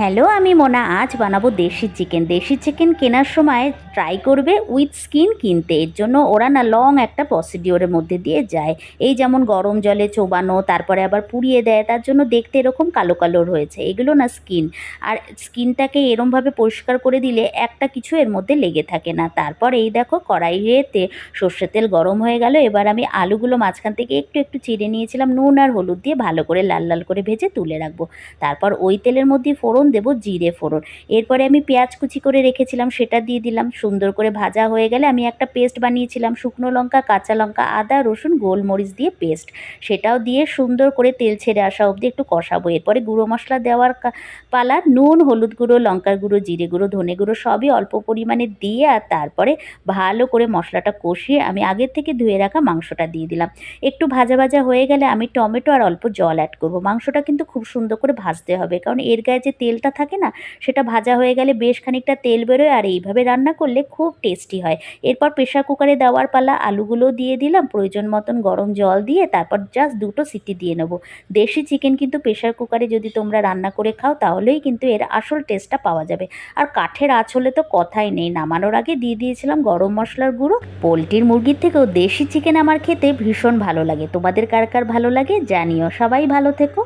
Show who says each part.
Speaker 1: Hello, আমি মোনা। আজ বানাবো দেশি চিকেন। দেশি চিকেন কেনার সময় ট্রাই করবে উইথ স্কিন কিনতে। এর জন্য ওরা না লং একটা প্রসিডিওরের মধ্যে দিয়ে যায়। এই যেমন গরম জলে চোবানো, তারপরে আবার পুড়িয়ে দেয়, তার জন্য দেখতে এরকম কালো কালো হয়েছে এগুলো না স্কিন আর স্কিনটাকে এরমভাবে পরিষ্কার করে দিলে একটা কিছু এর মধ্যে লেগে থাকে না। তারপর এই দেখো, কড়াইয়েতে সর্ষের তেল গরম হয়ে গেল। এবার আমি আলুগুলো মাঝখান থেকে একটু একটু চিড়ে নিয়েছিলাম। নুন আর হলুদ দিয়ে ভালো করে লাল লাল করে ভেজে তুলে রাখব। তারপর ওই তেলের মধ্যে ফোড়ন দেবো জিরে ফোড়ন। এরপরে আমি পেঁয়াজ কুচি করে রেখেছিলাম, সেটা দিয়ে দিলাম। সুন্দর করে ভাজা হয়ে গেলে আমি একটা পেস্ট বানিয়েছিলাম, শুকনো লঙ্কা, কাঁচা লঙ্কা, আদা, রসুন, গোলমরিচ দিয়ে পেস্ট। সেটাও দিয়ে সুন্দর করে তেল ছেড়ে আসা অবধি একটু কষাবো। এরপরে গুঁড়ো মশলা দেওয়ার পালা, নুন, হলুদ গুঁড়ো, লঙ্কার গুঁড়ো, জিরে গুঁড়ো, ধনে গুঁড়ো সবই অল্প পরিমাণে দিয়ে আর তারপরে ভালো করে মশলাটা কষিয়ে আমি আগের থেকে ধুয়ে রাখা মাংসটা দিয়ে দিলাম। একটু ভাজা ভাজা হয়ে গেলে আমি টমেটো আর অল্প জল অ্যাড করব। মাংসটা কিন্তু খুব সুন্দর করে ভাজতে হবে, কারণ এর গায়ে যে তেলটা থাকে না, সেটা ভাজা হয়ে গেলে বেশ খানিকটা তেল বেরোয় আর এইভাবে রান্না করলে খুব টেস্টি হয়। এরপর প্রেশার কুকারে দেওয়ার পালা আলুগুলো দিয়ে দিলাম, প্রয়োজন মতন গরম জল দিয়ে তারপর জাস্ট দুটো সিটি দিয়ে নেব। দেশি চিকেন কিন্তু প্রেশার কুকারে যদি তোমরা রান্না করে খাও তাহলেই কিন্তু এর আসল টেস্টটা পাওয়া যাবে। আর কাঠের আঁচ হলে তো কথাই নেই, নামানোর আগে দিয়ে দিয়েছিলাম গরম মশলার গুঁড়ো। পোলট্রির মুরগির থেকেও দেশি চিকেন আমার খেতে ভীষণ ভালো লাগে। তোমাদের কার কার ভালো লাগে জানিও, সবাই ভালো থেকো।